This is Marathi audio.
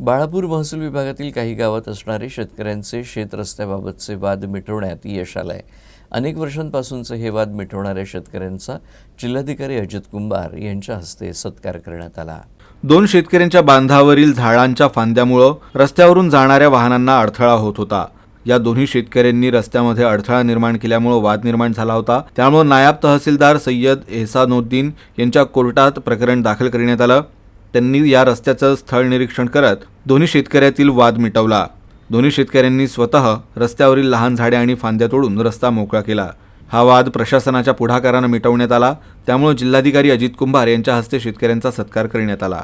बाळापूर महसूल विभागातील काही गावात असणारे शेतकऱ्यांचे शेत रस्त्याबाबतचे वाद मिटवण्यात यश आलं आहे अनेक वर्षांपासूनचं हे वाद मिटवणाऱ्या शेतकऱ्यांचा जिल्हाधिकारी अजित कुंभार यांच्या हस्ते सत्कार करण्यात आला. दोन शेतकऱ्यांच्या बांधावरील झाडांच्या फांद्यामुळं रस्त्यावरून जाणाऱ्या वाहनांना अडथळा होत होता. या दोन्ही शेतकऱ्यांनी रस्त्यामध्ये अडथळा निर्माण केल्यामुळं वाद निर्माण झाला होता. त्यामुळे नायब तहसीलदार सय्यद एहसानुद्दीन यांच्या कोर्टात प्रकरण दाखल करण्यात आलं. त्यांनी या रस्त्याचं स्थळ निरीक्षण करत दोन्ही शेतकऱ्यातील वाद मिटवला. दोन्ही शेतकऱ्यांनी स्वतः रस्त्यावरील लहान झाडे आणि फांद्या तोडून रस्ता मोकळा केला. हा वाद प्रशासनाच्या पुढाकारानं मिटवण्यात आला त्यामुळे जिल्हाधिकारी अजित कुंभार यांच्या हस्ते शेतकऱ्यांचा सत्कार करण्यात आला.